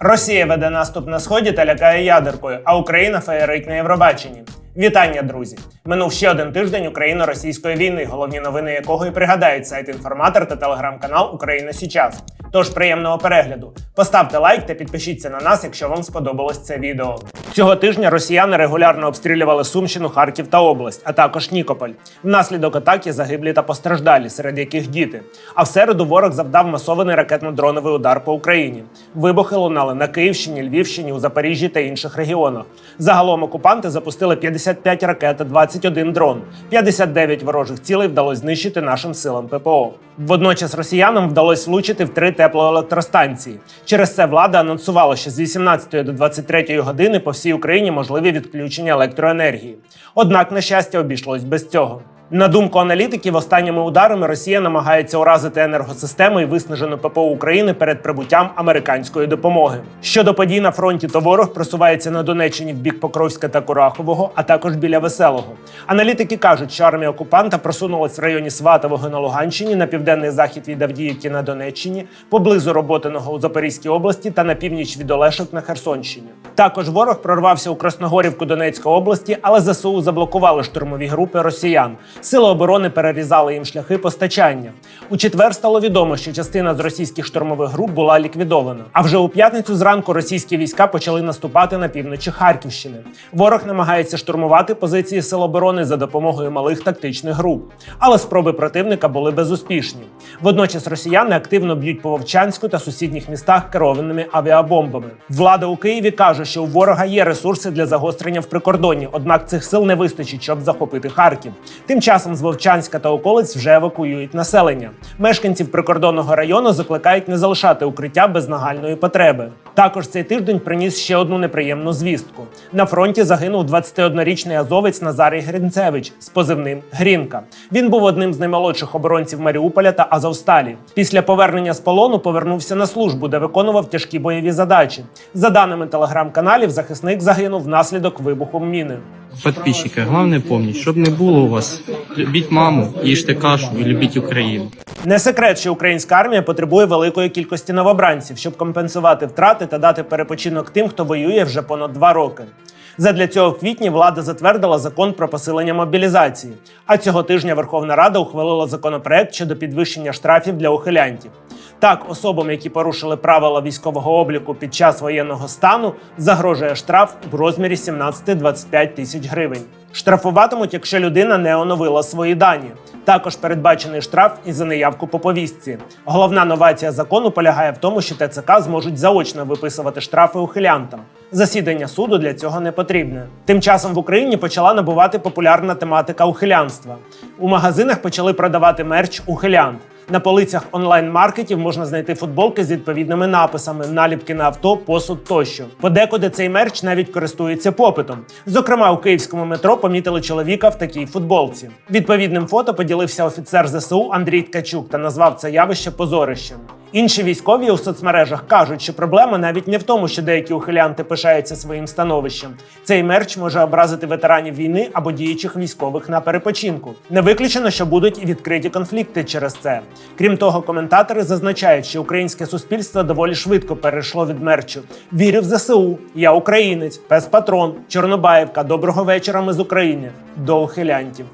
Росія веде наступ на сході та лякає ядеркою, а Україна феєрить на Євробаченні. Вітання, друзі! Минув ще один тиждень Україно-російської війни, головні новини якого і пригадають сайт інформатор та телеграм-канал Україна Січас. Тож приємного перегляду. Поставте лайк та підпишіться на нас, якщо вам сподобалось це відео. Цього тижня росіяни регулярно обстрілювали Сумщину, Харків та область, а також Нікополь. Внаслідок атаки загиблі та постраждалі, серед яких діти. А в середу ворог завдав масований ракетно-дроновий удар по Україні. Вибухи лунали на Київщині, Львівщині, у Запоріжжі та інших регіонах. Загалом окупанти запустили 55 ракет та 21 дрон. 59 ворожих цілей вдалося знищити нашим силам ППО. Водночас росіянам вдалося влучити в три теплоелектростанції. Через це влада анонсувала, що з 18 до 23 години по всій Україні можливі відключення електроенергії. Однак, на щастя, обійшлось без цього. На думку аналітиків, останніми ударами Росія намагається уразити енергосистему і виснажену ППО України перед прибуттям американської допомоги. Щодо подій на фронті, то ворог просувається на Донеччині в бік Покровська та Курахового, а також біля Веселого. Аналітики кажуть, що армія окупанта просунулась в районі Сватового на Луганщині, на південний захід від Авдіївки на Донеччині, поблизу Роботиного у Запорізькій області та на північ від Олешок на Херсонщині. Також ворог прорвався у Красногорівку Донецької області, але ЗСУ заблокували штурмові групи росіян. Сили оборони перерізали їм шляхи постачання. У четвер стало відомо, що частина з російських штурмових груп була ліквідована. А вже у п'ятницю зранку російські війська почали наступати на півночі Харківщини. Ворог намагається штурмувати позиції сил оборони за допомогою малих тактичних груп, але спроби противника були безуспішні. Водночас росіяни активно б'ють по Вовчанську та сусідніх містах керованими авіабомбами. Влада у Києві каже, що у ворога є ресурси для загострення в прикордонні, однак цих сил не вистачить, щоб захопити Харків. Тим часом з Вовчанська та околиць вже евакуюють населення. Мешканців прикордонного району закликають не залишати укриття без нагальної потреби. Також цей тиждень приніс ще одну неприємну звістку. На фронті загинув 21-річний азовець Назарій Гринцевич з позивним Грінка. Він був одним з наймолодших оборонців Маріуполя та Азовсталі. Після повернення з полону повернувся на службу, де виконував тяжкі бойові задачі. За даними телеграм-каналів, захисник загинув внаслідок вибуху міни. Подписчики, головне помніть, щоб не було у вас. Любіть маму, їжте кашу і любіть Україну. Не секрет, що українська армія потребує великої кількості новобранців, щоб компенсувати втрати та дати перепочинок тим, хто воює вже понад два роки. Задля цього в квітні влада затвердила закон про посилення мобілізації. А цього тижня Верховна Рада ухвалила законопроект щодо підвищення штрафів для ухилянтів. Так, особам, які порушили правила військового обліку під час воєнного стану, загрожує штраф у розмірі 17-25 тисяч гривень. Штрафуватимуть, якщо людина не оновила свої дані. Також передбачений штраф і за неявку по повістці. Головна новація закону полягає в тому, що ТЦК зможуть заочно виписувати штрафи ухилянтам. Засідання суду для цього не потрібне. Тим часом в Україні почала набувати популярна тематика ухилянства. У магазинах почали продавати мерч ухилянт. На полицях онлайн-маркетів можна знайти футболки з відповідними написами, наліпки на авто, посуд тощо. Подекуди цей мерч навіть користується попитом. Зокрема, у київському метро помітили чоловіка в такій футболці. Відповідним фото поділився офіцер ЗСУ Андрій Ткачук та назвав це явище позорищем. Інші військові у соцмережах кажуть, що проблема навіть не в тому, що деякі ухилянти пишаються своїм становищем. Цей мерч може образити ветеранів війни або діючих військових на перепочинку. Не виключено, що будуть і відкриті конфлікти через це. Крім того, коментатори зазначають, що українське суспільство доволі швидко перейшло від мерчу. Вірю в ЗСУ, я українець, пес патрон, Чорнобаївка. Доброго вечора. Ми з України до ухилянтів.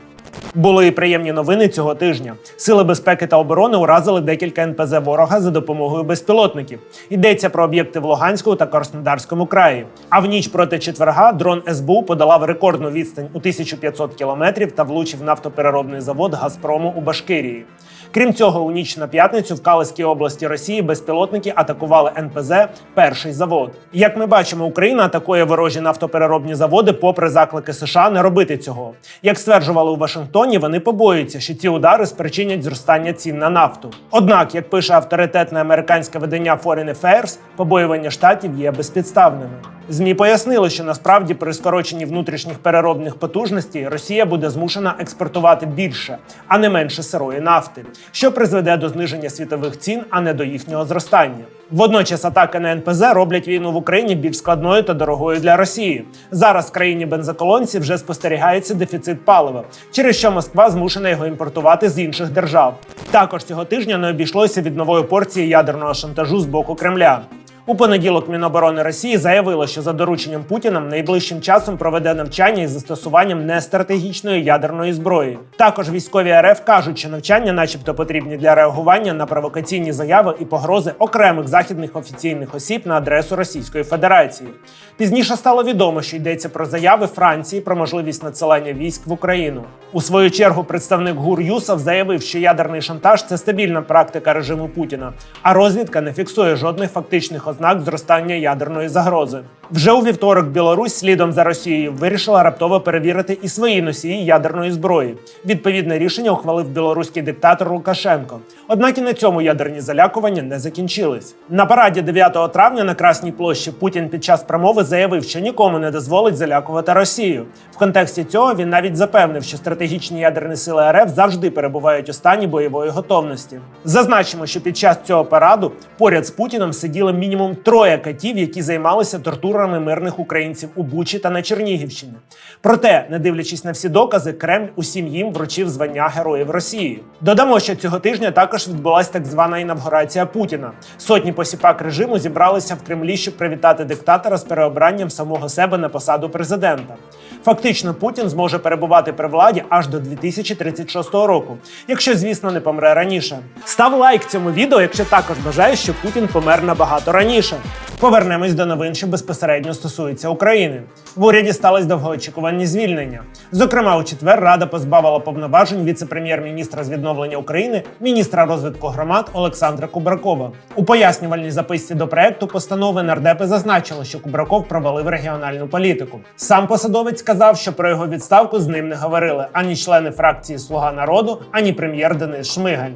Були і приємні новини цього тижня. Сили безпеки та оборони уразили декілька НПЗ ворога за допомогою безпілотників. Йдеться про об'єкти в Луганську та Краснодарському краї. А в ніч проти четверга дрон СБУ подолав рекордну відстань у 1500 кілометрів та влучив нафтопереробний завод Газпрому у Башкирії. Крім цього, у ніч на п'ятницю в Калиській області Росії безпілотники атакували НПЗ Перший завод. Як ми бачимо, Україна атакує ворожі нафтопереробні заводи, попри заклики США не робити цього. Як стверджували у Вашингтоні, вони побоюються, що ці удари спричинять зростання цін на нафту. Однак, як пише авторитетне американське видання Foreign Affairs, побоювання штатів є безпідставними. ЗМІ пояснили, що насправді при скороченні внутрішніх переробних потужностей Росія буде змушена експортувати більше, а не менше сирої нафти, що призведе до зниження світових цін, а не до їхнього зростання. Водночас атаки на НПЗ роблять війну в Україні більш складною та дорогою для Росії. Зараз в країні бензоколонці вже спостерігається дефіцит палива, через що Москва змушена його імпортувати з інших держав. Також цього тижня не обійшлося від нової порції ядерного шантажу з боку Кремля. У понеділок Міноборони Росії заявило, що за дорученням Путіна найближчим часом проведе навчання із застосуванням нестратегічної ядерної зброї. Також військові РФ кажуть, що навчання, начебто, потрібні для реагування на провокаційні заяви і погрози окремих західних офіційних осіб на адресу Російської Федерації. Пізніше стало відомо, що йдеться про заяви Франції про можливість надсилання військ в Україну. У свою чергу представник ГУР Юсов заявив, що ядерний шантаж це стабільна практика режиму Путіна, а розвідка не фіксує жодних фактичних ознак зростання ядерної загрози. Вже у вівторок Білорусь слідом за Росією вирішила раптово перевірити і свої носії ядерної зброї. Відповідне рішення ухвалив білоруський диктатор Лукашенко. Однак і на цьому ядерні залякування не закінчились. На параді 9 травня на Красній площі Путін під час промови заявив, що нікому не дозволить залякувати Росію. В контексті цього він навіть запевнив, що стратегічні ядерні сили РФ завжди перебувають у стані бойової готовності. Зазначимо, що під час цього параду поряд з Путіном сиділи мінімум троє катів, які займалися тортурами мирних українців у Бучі та на Чернігівщині. Проте, не дивлячись на всі докази, Кремль усім їм вручив звання Героїв Росії. Додамо, що цього тижня також відбулася так звана інавгурація Путіна. Сотні посіпак режиму зібралися в Кремлі, щоб привітати диктатора з переобранням самого себе на посаду президента. Фактично, Путін зможе перебувати при владі аж до 2036 року, якщо, звісно, не помре раніше. Став лайк цьому відео, якщо також бажаєш, що Путін помер набагато раніше. Повернемось до новин, що безпосередньо стосуються України. В уряді стались довгоочікувані звільнення. Зокрема, у четвер Рада позбавила повноважень віце-прем'єр-міністра з відновлення України, міністра розвитку громад Олександра Кубракова. У пояснювальній записці до проекту постанови нардепи зазначили, що Кубраков провалив регіональну політику. Сам посадовець сказав, що про його відставку з ним не говорили ані члени фракції Слуга народу, ані прем'єр Денис Шмигаль.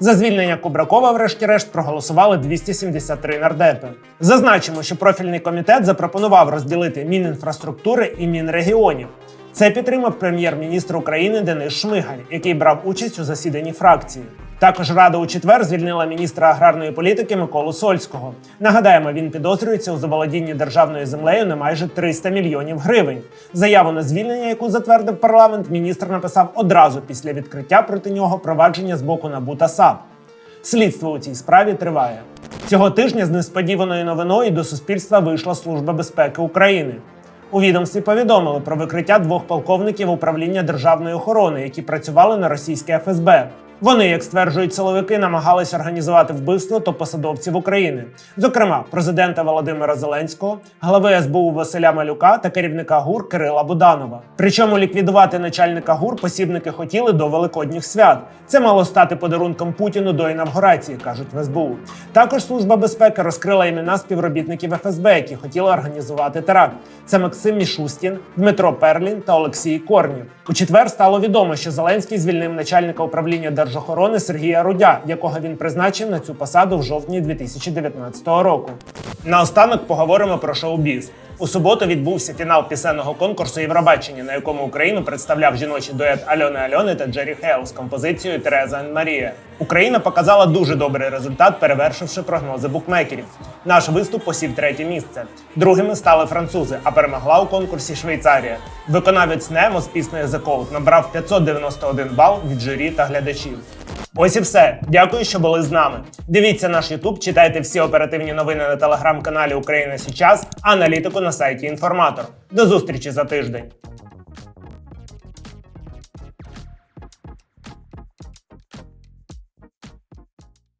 За звільнення Кубракова, врешті-решт, проголосували 273 нардепи. Зазначимо, що профільний комітет запропонував розділити Мінінфраструктури і Мінрегіонів. Це підтримав прем'єр-міністр України Денис Шмигаль, який брав участь у засіданні фракції. Також рада у четвер звільнила міністра аграрної політики Миколу Сольського. Нагадаємо, він підозрюється у заволодінні державною землею на майже 300 мільйонів гривень. Заяву на звільнення, яку затвердив парламент, міністр написав одразу після відкриття проти нього провадження з боку НАБУ та САП. Слідство у цій справі триває. Цього тижня з несподіваною новиною до суспільства вийшла Служба безпеки України. У відомстві повідомили про викриття двох полковників управління державної охорони, які працювали на російське ФСБ. Вони, як стверджують силовики, намагалися організувати вбивство топ-посадовців України, зокрема президента Володимира Зеленського, глави СБУ Василя Малюка та керівника ГУР Кирила Буданова. Причому ліквідувати начальника ГУР посібники хотіли до великодніх свят. Це мало стати подарунком Путіну до інавгурації, кажуть в СБУ. Також служба безпеки розкрила імена співробітників ФСБ, які хотіли організувати теракт. Це Максим Мішустін, Дмитро Перлін та Олексій Корнів. У четвер стало відомо, що Зеленський звільнив начальника управління держохорони Сергія Рудя, якого він призначив на цю посаду в жовтні 2019 року. Наостанок поговоримо про шоу-біз. У суботу відбувся фінал пісенного конкурсу Євробачення, на якому Україну представляв жіночий дует Альони Альони та Джері Хейл з композицією Тереза Марія. Україна показала дуже добрий результат, перевершивши прогнози букмекерів. Наш виступ посів третє місце. Другими стали французи, а перемогла у конкурсі Швейцарія. Виконавець Немо з піснею The Code набрав 591 бал від журі та глядачів. Ось і все. Дякую, що були з нами. Дивіться наш Ютуб, читайте всі оперативні новини на телеграм-каналі Україна Січас, аналітику на сайті Інформатор. До зустрічі за тиждень.